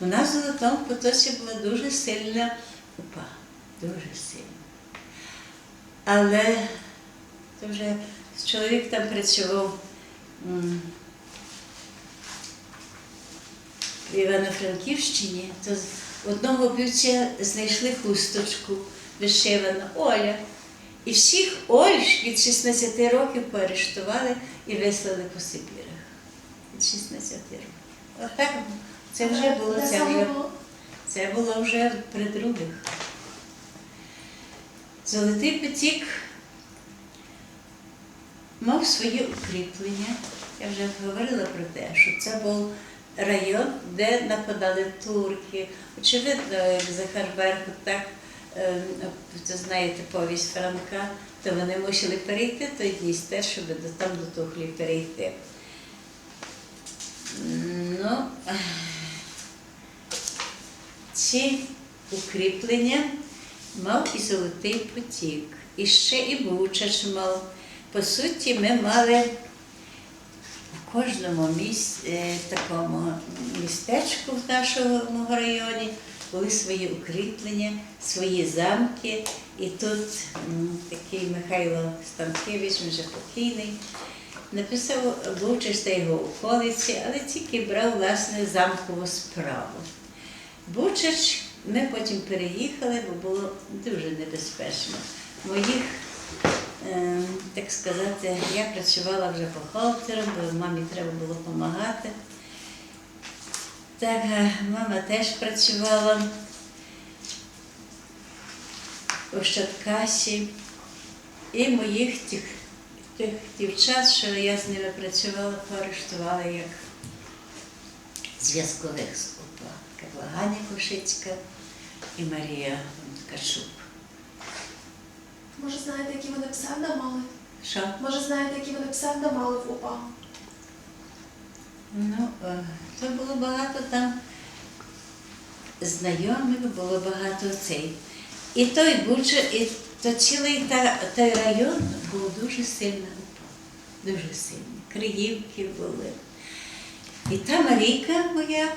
У нас в Золотому Потоці була дуже сильна упа, дуже сильна. Але то вже чоловік там працював в Івано-Франківщині, то одного бівця знайшли хусточку вишивану Оля. І всіх Оль від 16 років поарештували і вислали по Сибірах. Від 16 років. Отак це вже було це, було? це було вже при других. Золотий потік мав своє укріплення. Я вже говорила про те, що це був район, де нападали турки. Очевидно, як Захар Беркут так, е, це знаєте, повість Франка, то вони мусили перейти той Дністер, щоб до- там до Тухлі перейти. Ну, ці укріплення мав і золотий потік, і ще і Бучач мав. По суті, ми мали в кожному міс... е, такому містечку в нашому районі були свої укріплення, свої замки. І тут такий Михайло Станкевич, вже покійний, написав Бучач та його околиці, але тільки брав власне замкову справу. Бучач ми потім переїхали, бо було дуже небезпечно. Моїх, е, так сказати, я працювала вже бухгалтером, бо мамі треба було допомагати. Так, е, мама теж працювала у Ощадкасі. І моїх тих, тих дівчат, що я з ними працювала, поарештували як зв'язкових з УПА. Така була Ганя Кошицька і Марія Ткачук. Може, знаєте, які вони псевдо мали? Що? Може, знаєте, які вони псевдо мали в УПА? Ну, е, то було багато там знайомих, було багато цей. І той Буча, і то цілий та, той район був дуже сильно упав. Дуже сильно. Криївки були. І та Марійка моя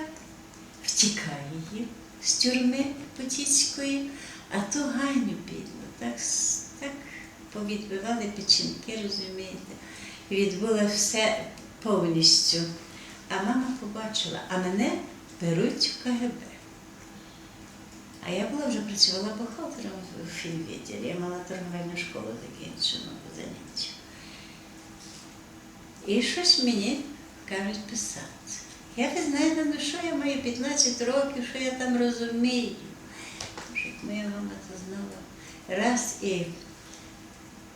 втікає її з тюрми Потіцької, а ту Ганю бідну, так, так повідбивали печінки, розумієте. Відбула все повністю. А мама побачила, а мене беруть в КГБ. А я була вже працювала бухгалтером в фінвідділі. Я мала торговельну школу закінчену по заняттю. І щось мені кажуть писати. Я ви знаєте, ну що я маю 15 років, що я там розумію. Щоб моя мама це знала. Раз і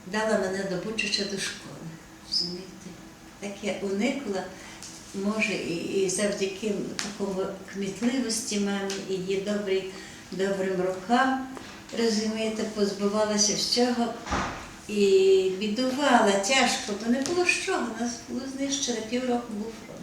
дала мене до Бучича до школи. Розумієте? Так я уникла, може, і, і завдяки такому кмітливості мамі і її добрій, добрим рукам, розумієте, позбувалася всього і бідувала тяжко, бо не було що. У нас було знищено, півроку був фронт.